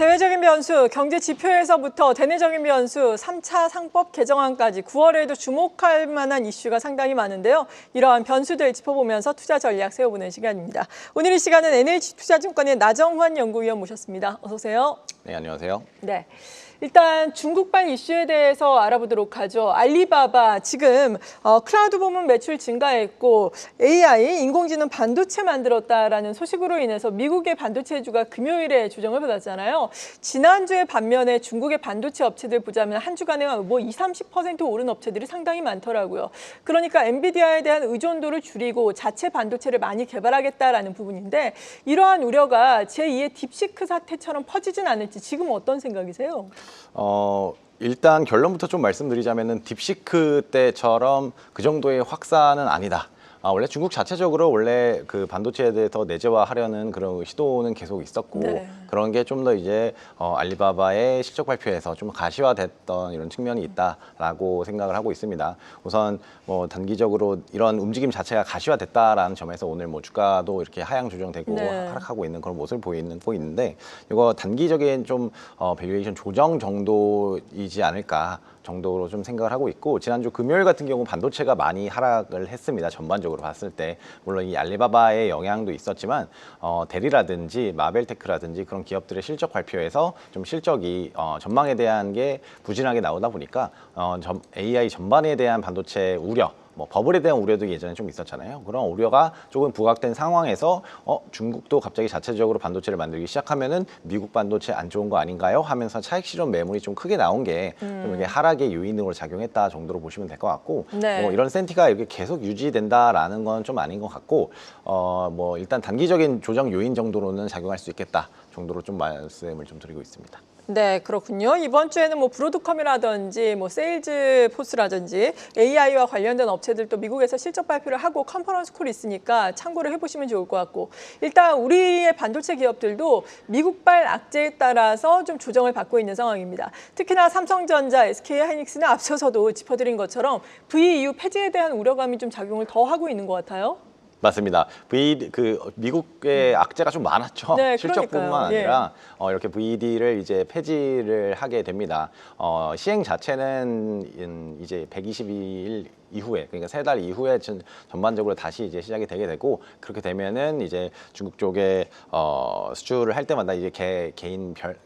대외적인 변수, 경제 지표에서부터 대내적인 변수, 3차 상법 개정안까지 9월에도 주목할 만한 이슈가 상당히 많은데요. 이러한 변수들 짚어보면서 투자 전략 세워보는 시간입니다. 오늘 이 시간은 NH투자증권의 나정환 연구위원 모셨습니다. 어서 오세요. 네, 안녕하세요. 네. 일단 중국발 이슈에 대해서 알아보도록 하죠. 알리바바 지금 어, 클라우드 부문 매출 증가했고 AI 인공지능 반도체 만들었다라는 소식으로 인해서 미국의 반도체주가 금요일에 조정을 받았잖아요. 지난주에 반면에 중국의 반도체 업체들 보자면 한 주간에 뭐 2, 30% 오른 업체들이 상당히 많더라고요. 그러니까 엔비디아에 대한 의존도를 줄이고 자체 반도체를 많이 개발하겠다라는 부분인데 이러한 우려가 제2의 딥시크 사태처럼 퍼지진 않을지 지금 어떤 생각이세요? 어, 일단 결론부터 좀 말씀드리자면은 딥시크 때처럼 그 정도의 확산은 아니다. 아, 원래 중국 자체적으로 원래 그 반도체에 대해서 내재화하려는 그런 시도는 계속 있었고 네. 그런 게 좀 더 이제 어, 알리바바의 실적 발표에서 좀 가시화됐던 이런 측면이 있다라고 생각을 하고 있습니다. 우선 뭐 단기적으로 이런 움직임 자체가 가시화됐다라는 점에서 오늘 뭐 주가도 이렇게 하향 조정되고 네. 하락하고 있는 그런 모습을 보이는 보이는데 이거 단기적인 좀 어, 밸류에이션 조정 정도이지 않을까. 정도로 좀 생각을 하고 있고 지난주 금요일 같은 경우 반도체가 많이 하락을 했습니다 전반적으로 봤을 때 물론 이 알리바바의 영향도 있었지만 어, 데리라든지 마벨테크라든지 그런 기업들의 실적 발표에서 좀 실적이 어, 전망에 대한 게 부진하게 나오다 보니까 어, 전, AI 전반에 대한 반도체 우려 뭐 버블에 대한 우려도 예전에 좀 있었잖아요. 그런 우려가 조금 부각된 상황에서 어, 중국도 갑자기 자체적으로 반도체를 만들기 시작하면은 미국 반도체 안 좋은 거 아닌가요? 하면서 차익 실현 매물이 좀 크게 나온 게좀 이게 하락의 요인으로 작용했다 정도로 보시면 될 것 같고 네. 뭐 이런 센티가 이렇게 계속 유지된다라는 건 좀 아닌 것 같고 어, 뭐 일단 단기적인 조정 요인 정도로는 작용할 수 있겠다 정도로 좀 말씀을 좀 드리고 있습니다. 네, 그렇군요. 이번 주에는 뭐 브로드컴이라든지 뭐 세일즈 포스라든지 AI와 관련된 업체들도 미국에서 실적 발표를 하고 컨퍼런스 콜이 있으니까 참고를 해보시면 좋을 것 같고 일단 우리의 반도체 기업들도 미국발 악재에 따라서 좀 조정을 받고 있는 상황입니다. 특히나 삼성전자, SK하이닉스는 앞서서도 짚어드린 것처럼 VEU 폐지에 대한 우려감이 좀 작용을 더 하고 있는 것 같아요. 맞습니다. V 그 미국의 악재가 좀 많았죠. 음. 네, 실적뿐만 그러니까요. 예. 아니라 어, 이렇게 VD를 이제 폐지를 하게 됩니다. 어, 시행 자체는 인- 이제 122일 이후에 그러니까 세 달 이후에 전, 전반적으로 다시 이제 시작이 되게 되고 그렇게 되면은 이제 중국 쪽에 어, 수출을 할 때마다 이제 개, 개인 별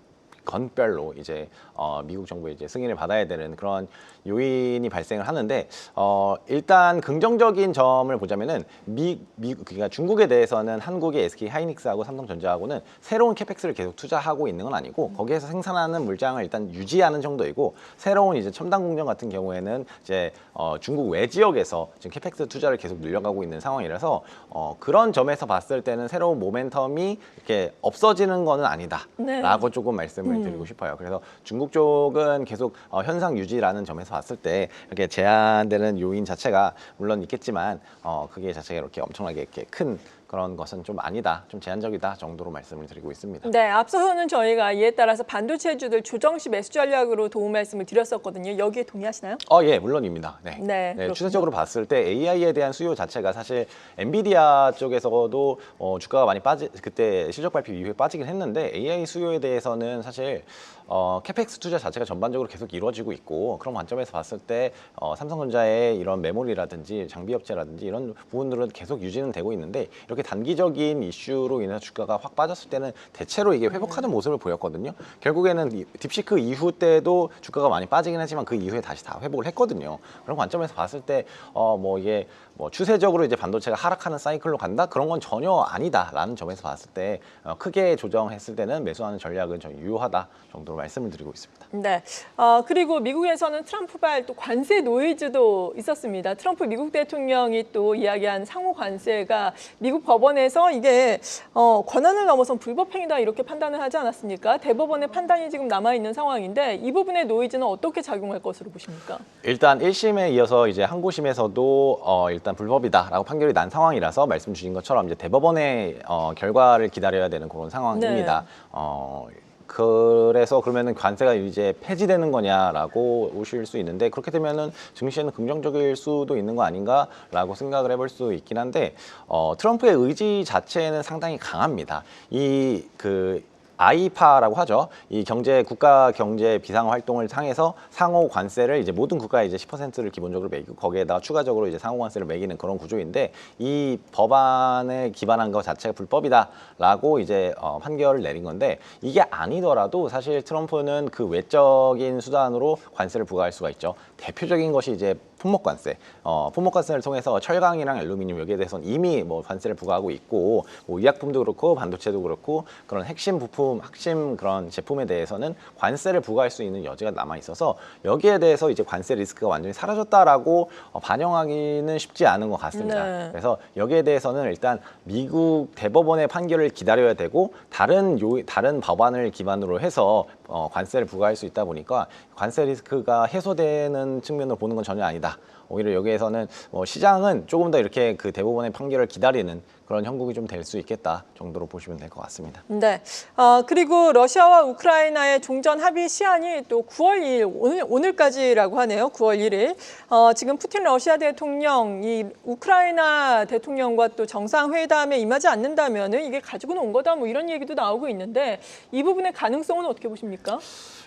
건별로 이제 어, 미국 정부의 이제 승인을 받아야 되는 그런 요인이 발생을 하는데 어, 일단 긍정적인 점을 보자면은 미, 미 그러니까 중국에 대해서는 한국의 SK 하이닉스하고 삼성전자하고는 새로운 캐펙스를 계속 투자하고 있는 건 아니고 거기에서 생산하는 물량을 일단 유지하는 정도이고 새로운 이제 첨단 공정 같은 경우에는 이제 어, 중국 외 지역에서 지금 캐펙스 투자를 계속 늘려가고 있는 상황이라서 어, 그런 점에서 봤을 때는 새로운 모멘텀이 이렇게 없어지는 거는 아니다라고 네. 조금 말씀을 드리고 싶어요. 그래서 중국 쪽은 계속 어, 현상 유지라는 점에서 봤을 때 이렇게 제한되는 요인 자체가 물론 있겠지만 어, 그게 자체가 이렇게 엄청나게 이렇게 큰 그런 것은 좀 아니다, 좀 제한적이다 정도로 말씀을 드리고 있습니다. 네, 앞서서는 저희가 이에 따라서 반도체주들 조정 시 매수 전략으로 도움 말씀을 드렸었거든요. 여기에 동의하시나요? 어, 예, 물론입니다. 네. 네, 그렇군요. 추세적으로 봤을 때 AI에 대한 수요 자체가 사실 엔비디아 쪽에서도 어, 주가가 많이 빠지 그때 실적 발표 이후에 빠지긴 했는데 AI 수요에 대해서는 사실 어, 캐펙스 투자 자체가 전반적으로 계속 이루어지고 있고 그런 관점에서 봤을 때 어, 삼성전자의 이런 메모리라든지 장비 업체라든지 이런 부분들은 계속 유지는 되고 있는데 이렇게 단기적인 이슈로 인해서 주가가 확 빠졌을 때는 대체로 이게 회복하는 모습을 보였거든요. 결국에는 이 딥시크 이후 때도 주가가 많이 빠지긴 하지만 그 이후에 다시 다 회복을 했거든요. 그런 관점에서 봤을 때 어 뭐 이게 뭐 추세적으로 이제 반도체가 하락하는 사이클로 간다 그런 건 전혀 아니다라는 점에서 봤을 때 어, 크게 조정했을 때는 매수하는 전략은 좀 유효하다 정도로 말씀을 드리고 있습니다. 네. 어, 그리고 미국에서는 트럼프발 또 관세 노이즈도 있었습니다. 트럼프 미국 대통령이 또 이야기한 상호 관세가 미국 법원에서 이게 어, 권한을 넘어선 불법 행위다 이렇게 판단을 하지 않았습니까? 대법원의 판단이 지금 남아 있는 상황인데 이 부분의 노이즈는 어떻게 작용할 것으로 보십니까? 일단 1심에 이어서 이제 항고심에서도 어, 일단 불법이다라고 판결이 난 상황이라서 말씀 주신 것처럼 이제 대법원의 어, 결과를 기다려야 되는 그런 상황입니다. 네. 어, 그래서 그러면은 관세가 이제 폐지되는 거냐라고 오실 수 있는데 그렇게 되면은 증시에는 긍정적일 수도 있는 거 아닌가라고 생각을 해볼 수 있긴 한데 어, 트럼프의 의지 자체는 상당히 강합니다. 이그 아이파라고 하죠. 이 경제 국가 경제 비상 활동을 상해서 상호 관세를 이제 모든 국가에 이제 10%를 기본적으로 매기고 거기에다가 추가적으로 이제 상호 관세를 매기는 그런 구조인데 이 법안에 기반한 것 자체가 불법이다라고 이제 어, 판결을 내린 건데 이게 아니더라도 사실 트럼프는 그 외적인 수단으로 관세를 부과할 수가 있죠. 대표적인 것이 이제 품목 관세. 어, 품목 관세를 통해서 철강이랑 알루미늄 여기에 대해서는 이미 뭐 관세를 부과하고 있고 뭐 의약품도 그렇고 반도체도 그렇고 그런 핵심 부품, 핵심 그런 제품에 대해서는 관세를 부과할 수 있는 여지가 남아 있어서 여기에 대해서 이제 관세 리스크가 완전히 사라졌다라고 어, 반영하기는 쉽지 않은 것 같습니다. 네. 그래서 여기에 대해서는 일단 미국 대법원의 판결을 기다려야 되고 다른 요 다른 법안을 기반으로 해서 어, 관세를 부과할 수 있다 보니까 관세 리스크가 해소되는 측면으로 보는 건 전혀 아니다. 오히려 여기에서는 뭐 시장은 조금 더 이렇게 그 대법원의 판결을 기다리는 그런 형국이 좀 될 수 있겠다 정도로 보시면 될 것 같습니다. 네. 어, 그리고 러시아와 우크라이나의 종전 합의 시한이 또 9월 2일 오늘 오늘까지라고 하네요. 9월 1일. 어, 지금 푸틴 러시아 대통령 이 우크라이나 대통령과 또 정상 회담에 임하지 않는다면은 이게 가지고는 온 거다 뭐 이런 얘기도 나오고 있는데 이 부분의 가능성은 어떻게 보십니까?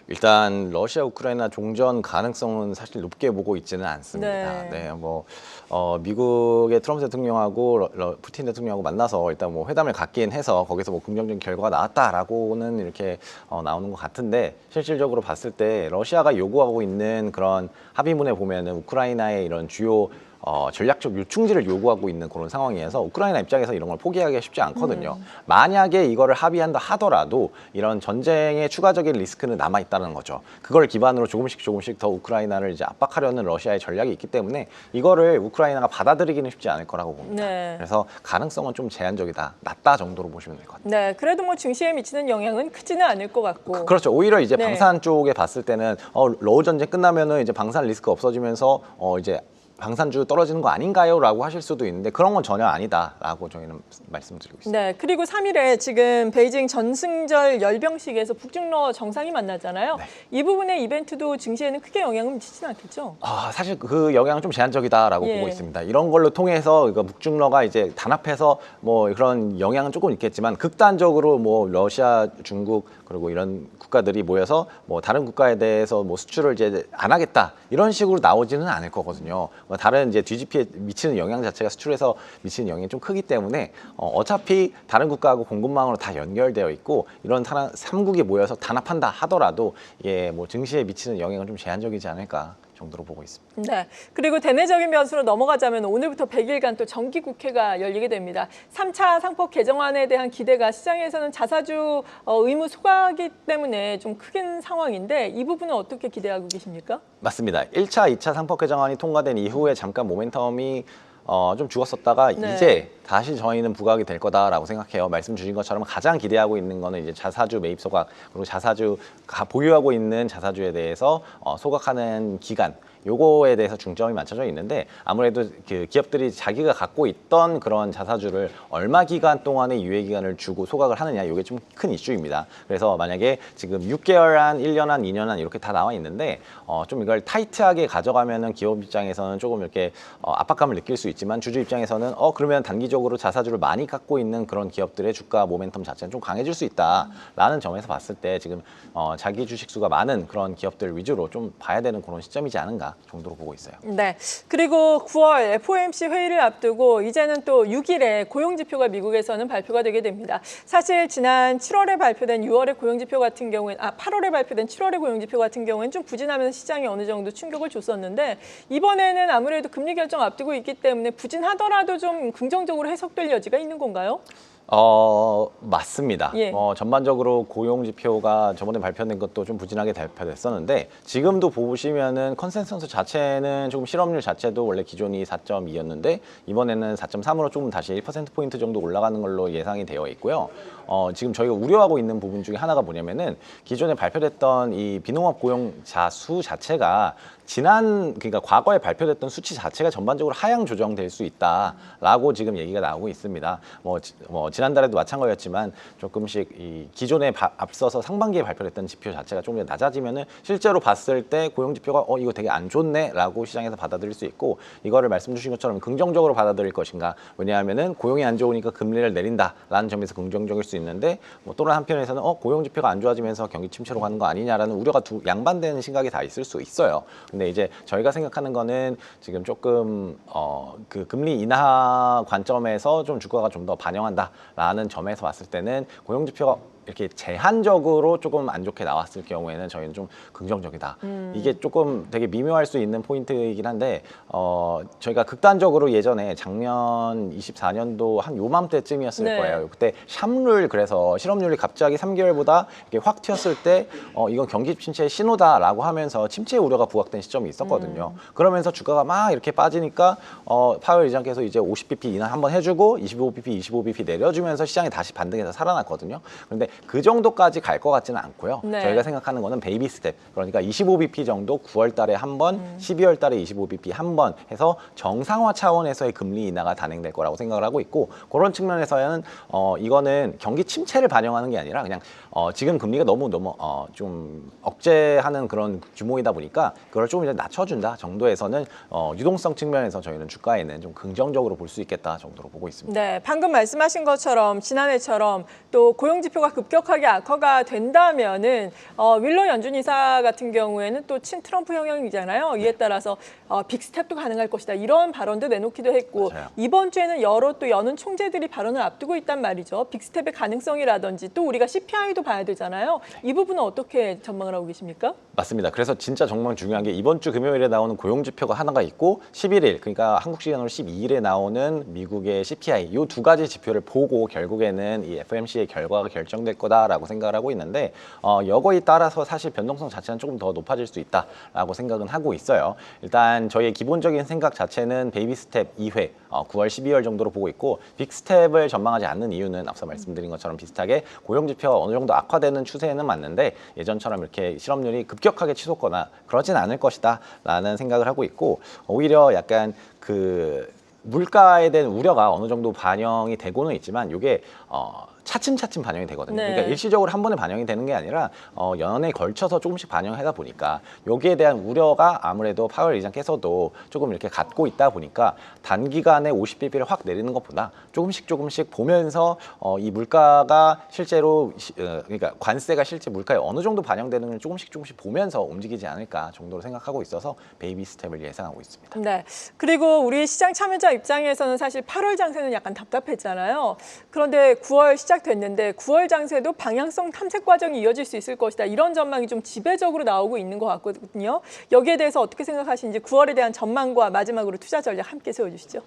일단 러시아 우크라이나 종전 가능성은 사실 높게 보고 있지는 않습니다. 네. 네, 뭐 어, 미국의 트럼프 대통령하고 러, 러- 푸틴 대통령하고 만나서 일단 뭐 회담을 갖긴 해서 거기서 뭐 긍정적인 결과가 나왔다라고는 이렇게 어, 나오는 것 같은데 실질적으로 봤을 때 러시아가 요구하고 있는 그런 합의문에 보면은 우크라이나의 이런 주요 어, 전략적 요충지를 요구하고 있는 그런 상황이어서 우크라이나 입장에서 이런 걸 포기하기가 쉽지 않거든요. 만약에 이거를 합의한다 하더라도 이런 전쟁의 추가적인 리스크는 남아 있다는 거죠. 그걸 기반으로 조금씩 조금씩 더 우크라이나를 이제 압박하려는 러시아의 전략이 있기 때문에 이거를 우크라이나가 받아들이기는 쉽지 않을 거라고 봅니다. 네. 그래서 가능성은 좀 제한적이다, 낮다 정도로 보시면 될 것 같아요. 네. 그래도 뭐 증시에 미치는 영향은 크지는 않을 것 같고. 그 렇죠. 오히려 이제 네. 방산 쪽에 봤을 때는 어, 러우 전쟁 끝나면은 이제 방산 리스크 없어지면서 어, 이제 방산주 떨어지는 거 아닌가요?라고 하실 수도 있는데 그런 건 전혀 아니다 라고 저희는 말씀드리고 있습니다. 네, 그리고 3일에 지금 베이징 전승절 열병식에서 북중러 정상이 만나잖아요. 네. 이 부분의 이벤트도 증시에는 크게 영향을 미치진 않겠죠? 아, 사실 그 영향은 좀 제한적이다라고 예. 보고 있습니다. 이런 걸로 통해서 이거 북중러가 이제 단합해서 뭐 그런 영향은 조금 있겠지만 극단적으로 뭐 러시아, 중국 그리고 이런 국가들이 모여서 뭐 다른 국가에 대해서 뭐 수출을 이제 안 하겠다 이런 식으로 나오지는 않을 거거든요. 뭐 다른 이제 뒤집히에 미치는 영향 자체가 수출에서 미치는 영향이 좀 크기 때문에 어, 어차피 다른 국가하고 공급망으로 다 연결되어 있고 이런 삼국이 모여서 단합한다 하더라도 이게 뭐 증시에 미치는 영향은 좀 제한적이지 않을까 정도로 보고 있습니다. 네. 그리고 대내적인 변수로 넘어가자면 오늘부터 100일간 또 정기 국회가 열리게 됩니다. 3차 상법 개정안에 대한 기대가 시장에서는 자사주 어, 의무 소각이기 때문에 좀 크긴 상황인데 이 부분은 어떻게 기대하고 계십니까? 맞습니다. 1차, 2차 상법 개정안이 통과된 이후에 잠깐 모멘텀이 어, 좀 죽었었다가 네. 이제 다시 저희는 부각이 될 거다라고 생각해요. 말씀 주신 것처럼 가장 기대하고 있는 거는 이제 자사주 매입 소각 그리고 자사주 가- 보유하고 있는 자사주에 대해서 어, 소각하는 기간 요거에 대해서 중점이 맞춰져 있는데 아무래도 그 기업들이 자기가 갖고 있던 그런 자사주를 얼마 기간 동안의 유예 기간을 주고 소각을 하느냐 이게 좀 큰 이슈입니다. 그래서 만약에 지금 6개월 한, 1년 한, 2년 한 이렇게 다 나와 있는데 어, 좀 이걸 타이트하게 가져가면은 기업 입장에서는 조금 이렇게 어, 압박감을 느낄 수 있지만 주주 입장에서는 어 그러면 단기적으로 자사주를 많이 갖고 있는 그런 기업들의 주가 모멘텀 자체는 좀 강해질 수 있다라는 점에서 봤을 때 지금 어, 자기 주식 수가 많은 그런 기업들 위주로 좀 봐야 되는 그런 시점이지 않은가 정도로 보고 있어요. 네. 그리고 9월 FOMC 회의를 앞두고 이제는 또 6일에 고용지표가 미국에서는 발표가 되게 됩니다. 사실 지난 7월에 발표된 6월의 고용지표 같은 경우에는 아 8월에 발표된 7월의 고용지표 같은 경우에는 좀 부진하면서 시장이 어느 정도 충격을 줬었는데 이번에는 아무래도 금리 결정 앞두고 있기 때문에 부진하더라도 좀 긍정적으로 해석될 여지가 있는 건가요? 어 맞습니다. 예. 어, 전반적으로 고용 지표가 저번에 발표된 것도 좀 부진하게 발표됐었는데 지금도 보시면은 컨센서스 자체는 조금 실업률 자체도 원래 기존이 4.2였는데 이번에는 4.3으로 조금 다시 1% 포인트 정도 올라가는 걸로 예상이 되어 있고요. 어, 지금 저희가 우려하고 있는 부분 중에 하나가 뭐냐면은 기존에 발표됐던 이 비농업 고용자 수 자체가 지난 그러니까 과거에 발표됐던 수치 자체가 전반적으로 하향 조정될 수 있다라고 지금 얘기가 나오고 있습니다. 뭐, 지- 뭐 지난달에도 마찬가지였지만 조금씩 이 기존에 바- 앞서서 상반기에 발표됐던 지표 자체가 조금 더 낮아지면은 실제로 봤을 때 고용 지표가 어 이거 되게 안 좋네라고 시장에서 받아들일 수 있고 이거를 말씀 주신 것처럼 긍정적으로 받아들일 것인가 왜냐하면은 고용이 안 좋으니까 금리를 내린다라는 점에서 긍정적일 수 있는데 뭐 또는 한편에서는 어 고용 지표가 안 좋아지면서 경기 침체로 가는 거 아니냐라는 우려가 두 양반되는 생각이 다 있을 수 있어요. 근데 이제 저희가 생각하는 거는 지금 조금 어 그 금리 인하 관점에서 좀 주가가 좀 더 반영한다라는 점에서 봤을 때는 고용 지표가 이렇게 제한적으로 조금 안 좋게 나왔을 경우에는 저희는 좀 긍정적이다. 이게 조금 되게 미묘할 수 있는 포인트이긴 한데 어 저희가 극단적으로 예전에 작년 24년도 한 요맘때쯤이었을 네. 거예요. 그때 샴룰 그래서 실업률이 갑자기 3개월보다 이렇게 확 튀었을 때 어, 이건 경기 침체의 신호다라고 하면서 침체 우려가 부각된 시점이 있었거든요. 그러면서 주가가 막 이렇게 빠지니까 어, 파월 의장께서 이제 50bp 인하 한번 해주고 25bp, 25bp 내려주면서 시장이 다시 반등해서 살아났거든요. 그런데 그 정도까지 갈 것 같지는 않고요. 네. 저희가 생각하는 거는 베이비 스텝 그러니까 25bp 정도 9월 달에 한 번, 12월 달에 25bp 한 번 해서 정상화 차원에서의 금리 인하가 단행될 거라고 생각을 하고 있고 그런 측면에서는 어 이거는 경기 침체를 반영하는 게 아니라 그냥 어 지금 금리가 너무 너무 어좀 억제하는 그런 규모이다 보니까 그걸 조금 이제 낮춰준다 정도에서는 어 유동성 측면에서 저희는 주가에는 좀 긍정적으로 볼 수 있겠다 정도로 보고 있습니다. 네, 방금 말씀하신 것처럼 지난해처럼 또 고용 지표가 급 격하게 악화가 된다면은 어, 윌러 연준 이사 같은 경우에는 또 친 트럼프 형형이잖아요. 이에 따라서 어, 빅스텝도 가능할 것이다 이런 발언도 내놓기도 했고 맞아요. 이번 주에는 여러 또 여는 총재들이 발언을 앞두고 있단 말이죠. 빅스텝의 가능성이라든지 또 우리가 CPI도 봐야 되잖아요. 이 부분은 어떻게 전망을 하고 계십니까? 맞습니다. 그래서 진짜 정말 중요한 게 이번 주 금요일에 나오는 고용 지표가 하나가 있고 11일 그러니까 한국 시간으로 12일에 나오는 미국의 CPI 이 두 가지 지표를 보고 결국에는 이 FMC의 결과가 결정될 거다라고 생각을 하고 있는데 어, 여거에 따라서 사실 변동성 자체는 조금 더 높아질 수 있다라고 생각은 하고 있어요. 일단 저희의 기본적인 생각 자체는 베이비 스텝 2회 어, 9월 12월 정도로 보고 있고 빅 스텝을 전망하지 않는 이유는 앞서 말씀드린 것처럼 비슷하게 고용 지표가 어느 정도 악화되는 추세는 맞는데 예전처럼 이렇게 실업률이 급격하게 치솟거나 그러진 않을 것이다 라는 생각을 하고 있고 오히려 약간 그 물가에 대한 우려가 어느 정도 반영이 되고는 있지만 이게 어 차츰차츰 반영이 되거든요. 네. 그러니까 일시적으로 한 번에 반영이 되는 게 아니라 어, 연에 걸쳐서 조금씩 반영하다 보니까 여기에 대한 우려가 아무래도 파월 의장께서도 조금 이렇게 갖고 있다 보니까 단기간에 50bp를 확 내리는 것보다 조금씩 조금씩 보면서 어, 이 물가가 실제로 시- 어, 그러니까 관세가 실제 물가에 어느 정도 반영되는 걸 조금씩 조금씩 보면서 움직이지 않을까 정도로 생각하고 있어서 베이비 스텝을 예상하고 있습니다. 네. 그리고 우리 시장 참여자 입장에서는 사실 8월 장세는 약간 답답했잖아요. 그런데 9월 시 작됐는데 9월 장세도 방향성 탐색 과정이 이어질 수 있을 것이다. 이런 전망이 좀 지배적으로 나오고 있는 것 같거든요. 여기에 대해서 어떻게 생각하시는지 9월에 대한 전망과 마지막으로 투자 전략 함께 세워주시죠.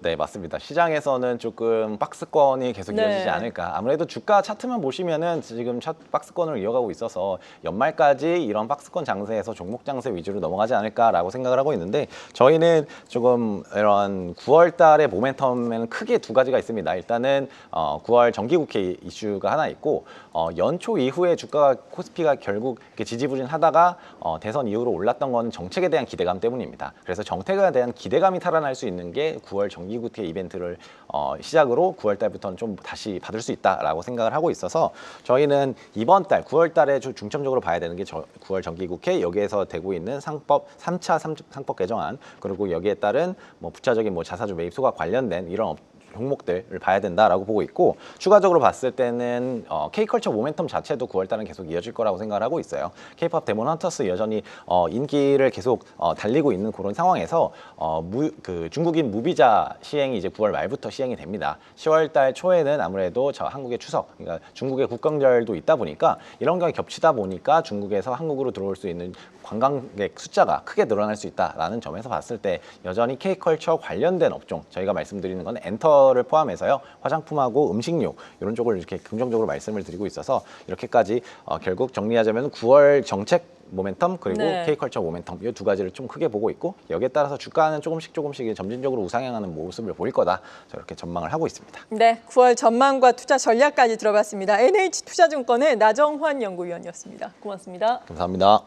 네, 맞습니다. 시장에서는 조금 박스권이 계속 네. 이어지지 않을까. 아무래도 주가 차트만 보시면은 지금 차, 박스권을 이어가고 있어서 연말까지 이런 박스권 장세에서 종목 장세 위주로 넘어가지 않을까라고 생각을 하고 있는데 저희는 조금 이런 9월 달의 모멘텀에는 크게 두 가지가 있습니다. 일단은 어, 9월 정기국회 이슈가 하나 있고 어, 연초 이후에 주가가 코스피가 결국 이렇게 지지부진하다가 어, 대선 이후로 올랐던 건 정책에 대한 기대감 때문입니다. 그래서 정책에 대한 기대감이 탈환할 수 있는 게 9월 정기 국회 이벤트를 어, 시작으로 9월 달부터는 좀 다시 받을 수 있다라고 생각을 하고 있어서 저희는 이번 달 9월 달에 좀 중점적으로 봐야 되는 게 저, 9월 정기국회 여기에서 되고 있는 상법 3차 상법 개정안 그리고 여기에 따른 뭐 부차적인 뭐 자사주 매입 소가 관련된 이런 업- 종목들을 봐야 된다라고 보고 있고 추가적으로 봤을 때는 어, K컬처 모멘텀 자체도 9월 달은 계속 이어질 거라고 생각을 하고 있어요. K-팝 데몬 헌터스 여전히 어, 인기를 계속 어, 달리고 있는 그런 상황에서 어, 무, 그 중국인 무비자 시행이 이제 9월 말부터 시행이 됩니다. 10월 달 초에는 아무래도 저 한국의 추석, 그러니까 중국의 국경절도 있다 보니까 이런 게 겹치다 보니까 중국에서 한국으로 들어올 수 있는 관광객 숫자가 크게 늘어날 수 있다라는 점에서 봤을 때 여전히 K컬처 관련된 업종 저희가 말씀드리는 건 엔 터를 포함해서요 화장품하고 음식료 이런 쪽을 이렇게 긍정적으로 말씀을 드리고 있어서 이렇게까지 어, 결국 정리하자면 9월 정책 모멘텀 그리고 네. K컬처 모멘텀 이 두 가지를 좀 크게 보고 있고 여기에 따라서 주가는 조금씩 조금씩 점진적으로 우상향하는 모습을 보일 거다 저렇게 전망을 하고 있습니다. 네, 9월 전망과 투자 전략까지 들어봤습니다. NH 투자증권의 나정환 연구위원이었습니다. 고맙습니다. 감사합니다.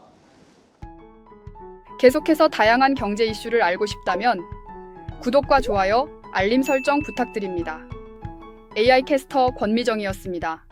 계속해서 다양한 경제 이슈를 알고 싶다면 구독과 좋아요, 알림 설정 부탁드립니다. AI 캐스터 권미정이었습니다.